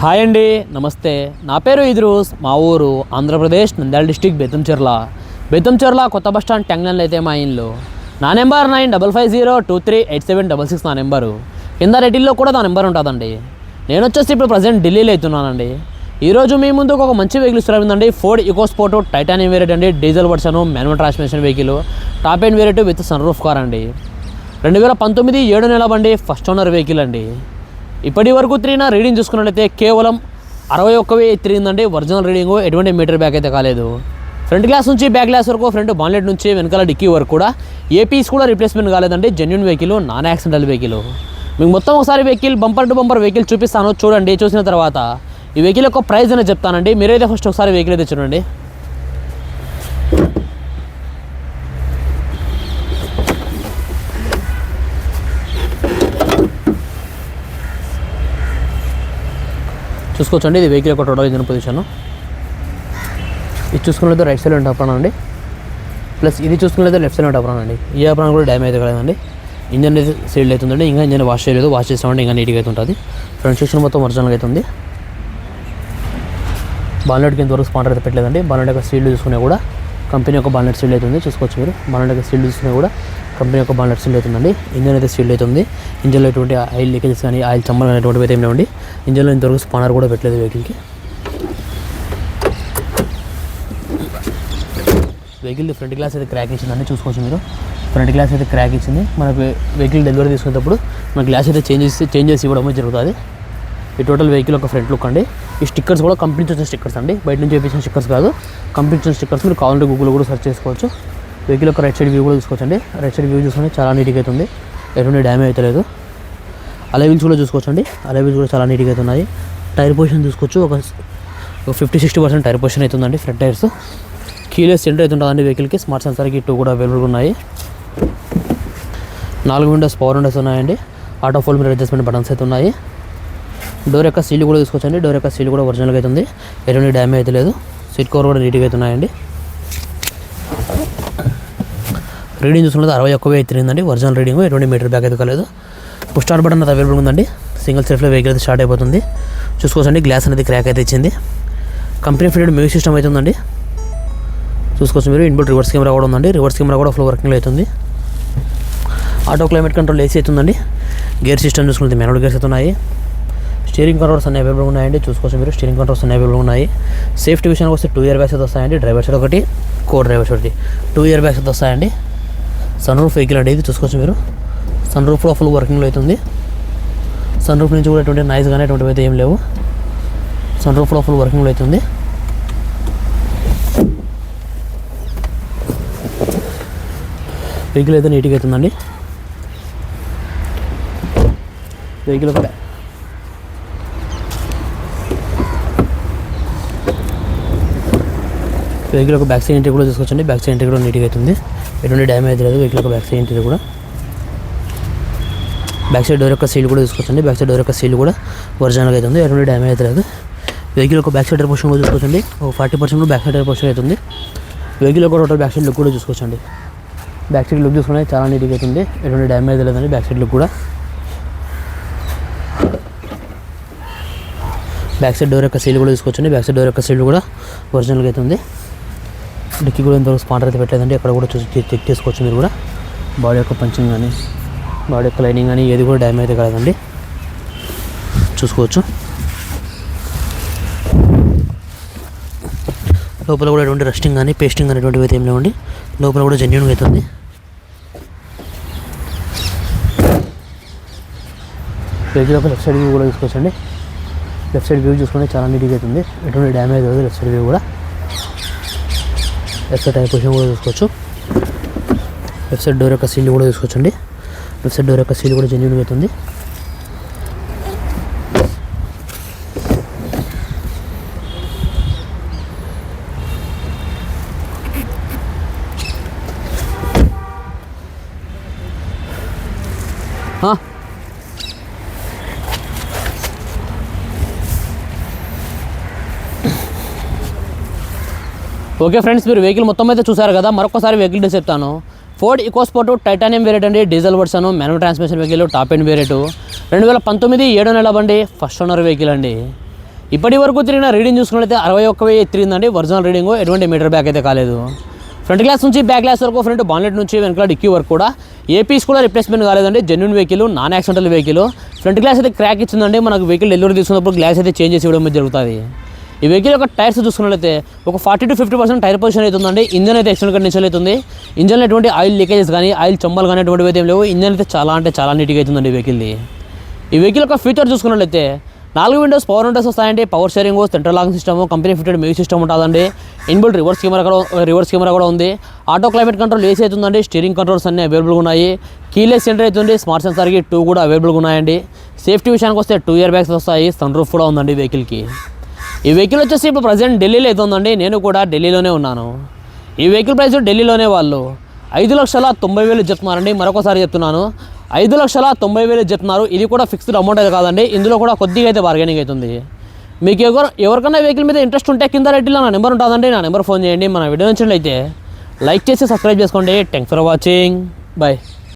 Hi అండి నమస్తే. నా పేరు ఇద్రూస్ మా ఊరు ఆంధ్రప్రదేశ్ నంద్యాల డిస్టిక్ బెత్తంచెర్ల బెత్తంచెర్ల కొత్త బస్ స్టాండ్ టెంగ్లన్లో అయితే మా ఇల్లు. నా number nine double five zero two three eight seven double six నా నెంబరు. కింద రెడ్డిల్లో కూడా నా నెంబర్ ఉంటుందండి. నేను వచ్చేసి ఇప్పుడు ప్రజెంట్ ఢిల్లీలో అవుతున్నానండి. ఈరోజు మీ ముందుకు ఒక మంచి వెహికల్ ఇస్తున్నామండి ఫోర్డ్ ఈకోస్పోర్ట్ టైటానియం వేరియట్ అండి diesel version manual transmission vehicle top end variant with sunroof car అండి. రెండు వేల పంతొమ్మిది ఏడు నెల బండి ఫస్ట్ ఓనర్ వెహికల్ అండి. ఇప్పటి వరకు తిరిగిన రీడింగ్ చూసుకున్నట్లయితే కేవలం అరవై ఒక్క వెయ్యి తిరిగిందండి. Original reading. ఎటువంటి మీటర్ బ్యాక్ అయితే కాలేదు. ఫ్రంట్ గ్లాస్ నుంచి బ్యాక్ గ్లాస్ వరకు ఫ్రంట్ బాన్లెట్ నుంచి వెనకాల డిక్కీ వరకు కూడా ఏ పీస్ కూడా రిప్లేస్మెంట్ కాలేదండి. Genuine vehicle non accidental vehicle. మీకు మొత్తం ఒకసారి vehicle bumper to bumper vehicle చూపిస్తాను. చూడండి చూసిన తర్వాత ఈ వెహికల్ యొక్క ప్రైస్ అనేది చెప్తానండి. మీరైతే ఫస్ట్ ఒకసారి వెహికల్ అయితే చూడండి. చూసుకోవచ్చండి. ఇది వెహికల్ యొక్క టోటల్ ఇంజిన్ పొజిషన్ ఇది చూసుకున్నట్లయితే రైట్ సైడ్ ఉంటే అప్రాన్ అండి. ప్లస్ ఇది చూసుకున్నట్లయితే లెఫ్ట్ సైడ్ ఉంటే అప్రాన్ అండి. ఈ అప్రాన్ కూడా డ్యామేజ్ కలదండి. ఇంజన్ అయితే సీల్డ్ అవుతుందండి. ఇంకా ఇంజన్ వాష్ చేయలేదు. వాష్ చేస్తామంటే ఇంకా నీట్గా అయితే ఉంటుంది. ఫ్రంట్ సెక్షన్ మొత్తం ఒరిజినల్గా అవుతుంది బాలెట్కి ఇంతవరకు స్పాండర్ అయితే పెట్టలేదండి. బాలెట్ యొక్క సీల్డ్ చూసుకునే కూడా కంపెనీ యొక్క బాలెట్ సీల్డ్ అవుతుంది చూసుకోవచ్చు మీరు. బాలెట్ యొక్క సీల్డ్ చూసుకునే కూడా కంపెనీ యొక్క బాగా సీల్డ్ అవుతుందండి ఇంజన్ అయితే స్టీల్ అవుతుంది ఇంజన్లో ఎటువంటి ఆయిల్ లీకేజెస్ కానీ ఆయిల్ చమ్మలు అనేటువంటివి అయితే ఏమి లేవండి. ఇంజన్లో ఇంతవరకు స్పానర్ కూడా పెట్టలేదు వెహికల్కి. వెహికల్ ఫ్రంట్ గ్లాస్ అయితే క్రాక్ ఇచ్చిందండి చూసుకోవచ్చు మీరు. ఫ్రంట్ గ్లాస్ అయితే క్రాక్ ఇచ్చింది. మన వెహికల్ డెలివరీ తీసుకునేటప్పుడు మన గ్లాస్ అయితే చేంజ్ చేసి చేంజ్ చేసి ఇవ్వడం జరుగుతుంది. ఈ టోటల్ వెహికల్ ఒక ఫ్రంట్ లుక్ అండి. ఈ స్టిక్కర్స్ కూడా కంపెనీ వచ్చిన స్టిక్కర్స్ అండి. బయట నుంచి చూపించిన స్టిక్కర్స్ కాదు. కంపెనీ వచ్చిన స్టిక్కర్స్ మీరు కావాలంటే గూగుల్ కూడా సెర్చ్ చేసుకోవచ్చు. వెహికల్ యొక్క రైట్ సైడ్ వ్యూ కూడా చూసుకోవచ్చండి. రైట్ సైడ్ వ్యూ చూసుకుంటే చాలా నీట్గా అయితే ఉంది. ఎటువంటి డ్యామేజ్ అయితే లేదు. అలైవిల్స్ కూడా చూసుకోవచ్చండి. అలైవిల్స్ కూడా చాలా నీట్గా అయితే ఉన్నాయి. టైర్ పొజిషన్ చూసుకోవచ్చు. ఒక fifty sixty percent tyre position అవుతుందండి ఫ్రంట్ టైర్స్ కీలెస్ సెంటర్ అవుతుంటుందండి వెహికల్కి స్మార్ట్ సెన్సార్కి టూ కూడా అవైలబుల్గా ఉన్నాయి. నాలుగు విండోస్ పవర్ విండోస్ ఉన్నాయండి. ఆటో ఫోల్ మీద అడ్జస్ట్మెంట్ బటన్స్ అయితే ఉన్నాయి. డోర్ యొక్క సీల్ కూడా తీసుకోవచ్చండి డోర్ యొక్క సీల్ కూడా ఒరిజినల్గా అవుతుంది ఎటువంటి డ్యామేజ్ అయితే లేదు. సీట్ కవర్ కూడా నీట్గా అవుతున్నాయండి ఉన్నాయండి రీడింగ్ చూసుకుంటే అరవై ఒక్క వెయ్యి తిరిగిందండి ఒరిజినల్ రీడింగ్ ఎటువంటి మీటర్ బ్యాక్ అయితే కాలేదు. పుష్ స్టార్ట్ బటన్ అది అవైలబుల్ ఉందండి. సింగిల్ సెల్ఫ్లో వెహికల్ అయితే స్టార్ట్ అయిపోతుంది. చూసుకోవచ్చండి. గ్లాస్ అనేది క్రాక్ అయితే ఇచ్చింది. కంపెనీ ఫిటెడ్ మ్యూజిక్ సిస్టమ్ అయితే ఉందండి. చూసుకోవచ్చు మీరు. ఇన్బుల్ రివర్స్ కెమెరా కూడా ఉందండి. రివర్స్ కెమెరా కూడా ఫుల్ వర్కింగ్లో అవుతుంది. ఆటో క్లైమేట్ కంట్రోల్ ఏసీ అవుతుందండి గేర్ సిస్టమ్ చూసుకుంటే మెనోడ్ గేర్స్ అయితే ఉన్నాయి. స్టీరింగ్ కంట్రోల్స్ అన్ని అవైలబుల్ ఉన్నాయండి. చూసుకోవచ్చు మీరు. స్టీరింగ్ కంట్రోల్స్ అన్ని అవైలబుల్ ఉన్నాయి. సేఫ్టీ విషయానికి వస్తే టూ ఇయర్ బ్యాగ్స్ అయితే వస్తాయండి. డ్రైవర్ సైడ్ ఒకటి కో డ్రైవర్ సైడ్ ఒకటి. టూ ఇయర్ బ్యాగ్స్ అయితే వస్తాయండి. సన్ రూఫ్ వెహికల్ అండి ఇది చూసుకోవచ్చు మీరు. సన్ రూఫ్లో ఫుల్ వర్కింగ్లో అవుతుంది సన్ రూఫ్ నుంచి కూడా ఎటువంటి నాయిస్ కానీ ఎటువంటివి అయితే ఏం లేవు. సన్ రూఫ్లో ఫుల్ వర్కింగ్లో అవుతుంది వెహికల్ అయితే నీట్గా అవుతుందండి. వెహికల్ కూడా వెహికల్ ఒక బ్యాక్ సైడ్ ఎంట్రీ కూడా తీసుకొచ్చండి. బ్యాక్ సైడ్ ఎంట్రీ కూడా నీట్గా అవుతుంది ఎటువంటి డ్యామేజ్ లేదు. వెహికల్ ఒక బ్యాక్ సైడ్ ఎంట్రీ కూడా. బ్యాక్ సైడ్ డోర్ యొక్క సీల్ కూడా తీసుకోవచ్చండి బ్యాక్ సైడ్ డోర్ యొక్క సీల్ కూడా ఒరిజినల్గా అవుతుంది ఎటువంటి డ్యామేజ్ అయితే లేదు. వెహికల్ ఒక బ్యాక్ సైడ్ పోర్షన్ కూడా చూసుకోవచ్చండి ఒక forty percent back side portion అవుతుంది వెహికల్ ఒక టోటల్ బ్యాక్ సైడ్ లుక్ కూడా చూసుకోవచ్చండి బ్యాక్ సైడ్ లుక్ చూసుకుంటే చాలా నీట్గా అవుతుంది ఎటువంటి డ్యామేజ్ లేదండి. బ్యాక్ సైడ్ లుక్ కూడా. బ్యాక్ సైడ్ డోర్ యొక్క సీల్ కూడా తీసుకోవచ్చండి బ్యాక్ సైడ్ డోర్ యొక్క సీల్ కూడా ఒరిజినల్గా అవుతుంది డిక్కీ కూడా ఇంతవరకు స్పాండర్ అయితే పెట్టలేదండి. అక్కడ కూడా చూసి చెక్- చేసుకోవచ్చు మీరు కూడా. బాడీ యొక్క పంచింగ్ కానీ బాడీ యొక్క లైనింగ్ కానీ ఏది కూడా డ్యామేజ్ అయితే కాదండి. చూసుకోవచ్చు. లోపల కూడా ఎటువంటి రెస్టింగ్ కానీ పేస్టింగ్ అనేటువంటివి అయితే ఏం లేవండి. లోపల కూడా జెన్యున్గా అవుతుంది వెహికల్ ఒక లెఫ్ట్ సైడ్ వ్యూ కూడా చూసుకోవచ్చండి. లెఫ్ట్ సైడ్ వ్యూ చూసుకుంటే చాలా నీట్గా అవుతుంది ఎటువంటి డ్యామేజ్ అవుతుంది లెఫ్ట్ సైడ్ వ్యూ కూడా. లెఫ్ట్ సైడ్ టైర్ పొజిషన్ కూడా చూసుకోవచ్చు లెఫ్ట్ సైడ్ డోర్ యొక్క సీల్ కూడా చూసుకోవచ్చండి లెఫ్ట్ సైడ్ డోర్ యొక్క సీల్ కూడా జెన్యున్ అవుతుంది Huh? ఓకే ఫ్రెండ్స్ మీరు వెహికల్ మొత్తం అయితే చూసారు కదా మరొకసారి వెహికల్ చెప్తాను. ఫోర్డ్ ఇకోస్పోర్ట్ టైటానియం వేరియట్ అండి diesel version manual transmission vehicle top end variant రెండు వేల పంతొమ్మిది ఏడో నెల బండి ఫస్ట్ ఓనర్ వెహికల్ అండి. ఇప్పటి వరకు తిరిగిన రీడింగ్ చూసుకున్నట్లయితే అరవై ఒక్క వెయ్యి తిరిగిందండి ఒరిజినల్ రీడింగ్ ఎటువంటి మీటర్ బ్యాక్ అయితే కాలేదు. ఫ్రంట్ గ్లాస్ నుంచి బ్యాక్ గ్లాస్ వరకు ఫ్రంట్ బాన్లెట్ నుంచి వెనకాల డిక్కీ వరకు కూడా. ఏ పీస్ కూడా రిప్లేస్మెంట్ కాలేదండి genuine vehicle non accidental vehicle front glass అయితే క్రాక్ ఇచ్చిందండి మనకు వెహికల్ డెలివరీ తీసుకున్నప్పుడు గ్లాస్ అయితే చేంజ్ చేసి ఇవ్వడం జరుగుతుంది. ఈ వెహికల్ యొక్క టైర్స్ చూసుకున్నట్లయితే ఒక forty to fifty percent tyre position అవుతుందండి ఇంజన్ అయితే ఎక్స్టెంట్ కండిషన్ అవుతుంది ఇంజన్ ఎటువంటి ఆయిల్ లీకేజెస్ కానీ ఆయిల్ చమ్మలు కానీ ఎటువంటివి అయితే లేవు. ఇంజన్ అయితే చాలా అంటే చాలా నీట్గా అవుతుందండి ఈ వెహికల్ది. ఈ వెహికల్ యొక్క ఫీచర్ చూసుకున్నట్లయితే నాలుగు విండోస్ పవర్ విండోస్ వస్తాయండి. Power steering central locking system company fitted music system ఉంటుందండి. ఇన్బుల్ట్ రివర్స్ కెమెరా కూడా రివర్స్ కెమెరా కూడా ఉంది. ఆటో క్లైమేట్ కంట్రోల్ ఏసీ అవుతుందండి స్టీరింగ్ కంట్రోల్స్ అన్ని అవైలబుల్గా ఉన్నాయి. కీలెస్ సెంటర్ అవుతుంది స్మార్ట్ సెన్సార్కి టూ కూడా అవైలబుల్గా ఉన్నాయండి. సేఫ్టీ విషయానికి వస్తే టూ ఇయర్ బ్యాగ్స్ వస్తాయి. సన్ రూఫ్ కూడా ఉందండి వెహికల్కి ఈ వెహికల్ వచ్చేసి ఇప్పుడు ప్రజెంట్ ఢిల్లీలో అవుతుందండి నేను కూడా ఢిల్లీలోనే ఉన్నాను. ఈ వెహికల్ ప్రైస్ ఢిల్లీలోనే వాళ్ళు ఐదు లక్షల తొంభై వేలు చెప్తున్నారండి మరొకసారి చెప్తున్నాను. ఐదు లక్షల తొంభై వేలు చెప్తున్నారు ఇది కూడా ఫిక్స్డ్ అమౌంట్ అయితే కాదండి. ఇందులో కూడా కొద్దిగా అయితే బార్గెనింగ్ అవుతుంది. మీకు ఎవరు ఎవరికైనా వెహికల్ మీద ఇంట్రెస్ట్ ఉంటే కింద రెడ్డిలో నా నెంబర్ ఉంటుందండి. నా నెంబర్ ఫోన్ చేయండి. మన వీడియో నచ్చినట్లయితే లైక్ చేసి సబ్స్క్రైబ్ చేసుకోండి. Thanks for watching bye